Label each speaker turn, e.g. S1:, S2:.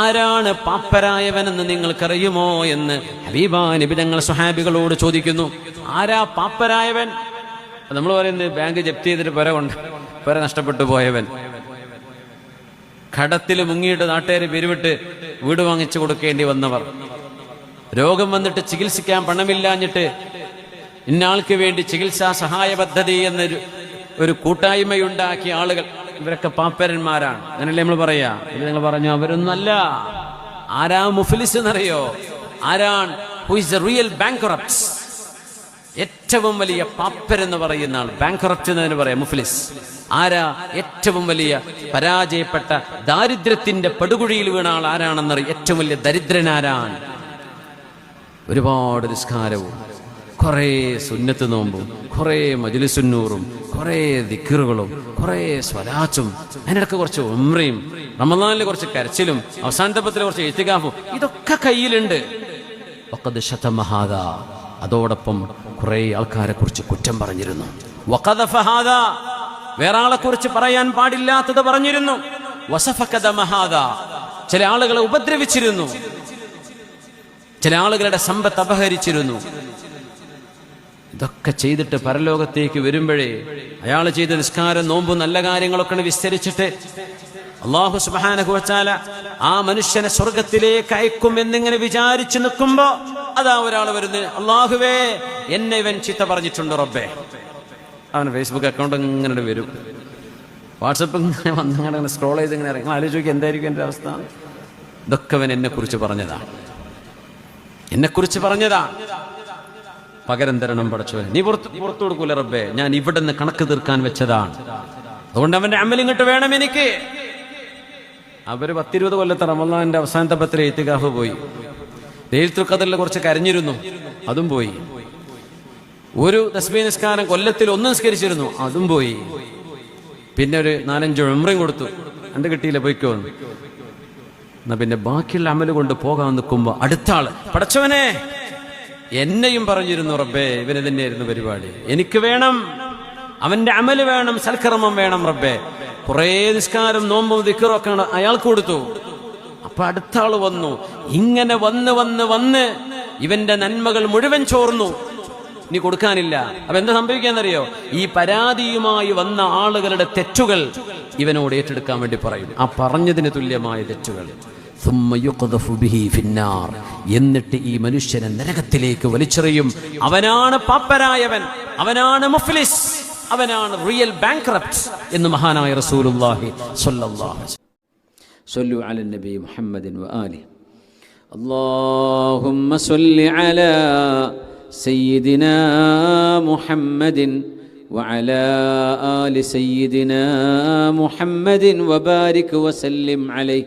S1: ആരാണ് പാപ്പരായവനെന്ന് നിങ്ങൾക്കറിയുമോ എന്ന് ഹബീബാ നബി തങ്ങൾ സുഹാബികളോട് ചോദിക്കുന്നു. ആരാ പാപ്പരായവൻ? നമ്മൾ പറയുന്നത് ബാങ്ക് ജപ്തി ചെയ്തിട്ട് പെര കൊണ്ട് പെര നഷ്ടപ്പെട്ടു പോയവൻ. കടത്തിൽ മുങ്ങിയിട്ട് നാട്ടുകാർ പിരിവിട്ട് വീട് വാങ്ങിച്ചു കൊടുക്കേണ്ടി വന്നവർ. രോഗം വന്നിട്ട് ചികിത്സിക്കാൻ പണമില്ലാഞ്ഞിട്ട് ഇന്നാൾക്ക് വേണ്ടി ചികിത്സാ സഹായ പദ്ധതി എന്നൊരു ഒരു കൂട്ടായ്മയുണ്ടാക്കിയ ആളുകൾ. ഇവരൊക്കെ പാപ്പരന്മാരാണ്. അങ്ങനല്ലേ നമ്മൾ പറയാ? നിങ്ങൾ പറഞ്ഞു അവരൊന്നല്ല. ആരാ മുഫ്ലിസ് എന്നറിയോ? ആരാണ്? ഹു ഇസ് റിയൽ ബാങ്കറപ്റ്റ് ഏറ്റവും വലിയ പാപ്പരെന്ന് പറയുന്ന ആൾ ബാങ്കറപ്റ്റ് എന്നതിന് പറയാം മുഫ്ലിസ്. ആരാ? ഏറ്റവും വലിയ പരാജയപ്പെട്ട ദാരിദ്ര്യത്തിന്റെ പടുകുഴിയിൽ വീണ ആൾ ആരാണെന്നറിയ? ഏറ്റവും വലിയ ദരിദ്രനാരാണ് ഒരുപാട് നിസ്കാരവും. കുറേ സുന്നത്ത് നോമ്പും കുറേ മജിലിസുന്നൂറും കുറേ ദിക്കറുകളും കുറേ സ്വലാച്ചും അതിനിടക്ക് കുറച്ച് ഉമ്രയും റമദാനിൽ കുറച്ച് കരച്ചിലും അവസാനത്തപ്പത്തിൽ കുറച്ച് എത്തിക്കാഫും ഇതൊക്കെ കയ്യിലുണ്ട്. വഖദ് ശതമഹാദ അതോടൊപ്പം കുറെ ആൾക്കാരെ കുറിച്ച് കുറ്റം പറഞ്ഞിരുന്നു. വഖദഫ ഫഹാദ വേറെ കുറിച്ച് പറയാൻ പാടില്ലാത്തത് പറഞ്ഞിരുന്നു. മഹാദ ചില ആളുകളെ ഉപദ്രവിച്ചിരുന്നു. ചില ആളുകളുടെ സമ്പത്ത് അപഹരിച്ചിരുന്നു. ഇതൊക്കെ ചെയ്തിട്ട് പരലോകത്തേക്ക് വരുമ്പോഴേ അയാൾ ചെയ്ത നിസ്കാരം നോമ്പ് നല്ല കാര്യങ്ങളൊക്കെ വിസ്തരിച്ചിട്ട് അള്ളാഹു സുബാനഹുവച്ചാല ആ മനുഷ്യനെ സ്വർഗത്തിലേക്ക് അയക്കും എന്നിങ്ങനെ വിചാരിച്ചു നിൽക്കുമ്പോ അതാ ഒരാൾ വരുന്നത്. അള്ളാഹുവേ എന്നെ ഇവൻ ചീത്ത പറഞ്ഞിട്ടുണ്ട് റബ്ബേ. അവൻ ഫേസ്ബുക്ക് അക്കൗണ്ട് ഇങ്ങനെ വരും. വാട്സപ്പ് ഇങ്ങനെ വന്നങ്ങനെ സ്ക്രോൾ ചെയ്ത് ഇങ്ങനെ ഇറങ്ങി. ആലോചിക്കും എന്തായിരിക്കും എന്റെ അവസ്ഥ? ഇതൊക്കെ അവൻ എന്നെ കുറിച്ച് പറഞ്ഞതാ. എന്നെ കുറിച്ച് പറഞ്ഞതാ. പകരം തരണം പഠിച്ചു നീ പുറത്ത് പുറത്തു കൊടുക്കൂല റബ്ബേ. ഞാൻ ഇവിടെ നിന്ന് കണക്ക് തീർക്കാൻ വെച്ചതാണ്. അതുകൊണ്ട് അവന്റെ അമ്മൽ ഇങ്ങോട്ട് വേണം എനിക്ക്. അവർ പത്തിരുപത് കൊല്ലത്തെ റമദാന്റെ അവസാനത്തെ പത്ര എഴുത്തുകാഫ് പോയി. എഴുത്തു കതറിൽ കുറച്ച് കരഞ്ഞിരുന്നു. അതും പോയി. ഒരു തസ്ബീ നിസ്കാരം കൊല്ലത്തിൽ ഒന്ന് നിസ്കരിച്ചിരുന്നു. അതും പോയി. പിന്നെ ഒരു നാലഞ്ച് ഉമ്രയും കൊടുത്തു. എന്റെ കിട്ടിയില്ല പോയിക്കോ എന്നാ. പിന്നെ ബാക്കിയുള്ള അമൽ കൊണ്ട് പോകാൻ നിൽക്കുമ്പോ അടുത്ത ആൾ. പടച്ചവനെ! എന്നെയും പറഞ്ഞിരുന്നു റബ്ബേ ഇവന് തന്നെയായിരുന്നു പരിപാടി. എനിക്ക് വേണം അവന്റെ അമൽ വേണം സൽക്കർമ്മം വേണം റബ്ബേ. കുറേ നിസ്കാരം നോമ്പും ദിക്കറൊക്കെ അയാൾക്ക് കൊടുത്തു. അപ്പൊ അടുത്ത ആൾ വന്നു. ഇങ്ങനെ വന്ന് വന്ന് വന്ന് ഇവന്റെ നന്മകൾ മുഴുവൻ ചോർന്നു. ഇനി കൊടുക്കാനില്ല. അപ്പൊ എന്താ സംഭവിക്കാന്നറിയോ? ഈ പരാതിയുമായി വന്ന ആളുകളുടെ തെറ്റുകൾ ഇവനോട് ഏറ്റെടുക്കാൻ വേണ്ടി പറയും. ആ പറഞ്ഞതിന് തുല്യമായ തെറ്റുകൾ. ثم يقذف به في النار. എന്നിട്ട് ഈ മനുഷ്യനെ നരകത്തിലേക്ക് വലിച്ചെറിയും അവനാണ് പാപ്പരായവൻ അവനാണ് മുഫ്ലിസ് അവനാണ് റിയൽ ബാങ്ക്രപ്റ്റ് എന്ന് മഹാനായ റസൂലുള്ളാഹി സ്വല്ലല്ലാഹു അലൈഹി വസല്ലം. صلوا على النبي محمد وآله اللهم صل على سيدنا محمد وعلى آل سيدنا محمد وبارك وسلم عليه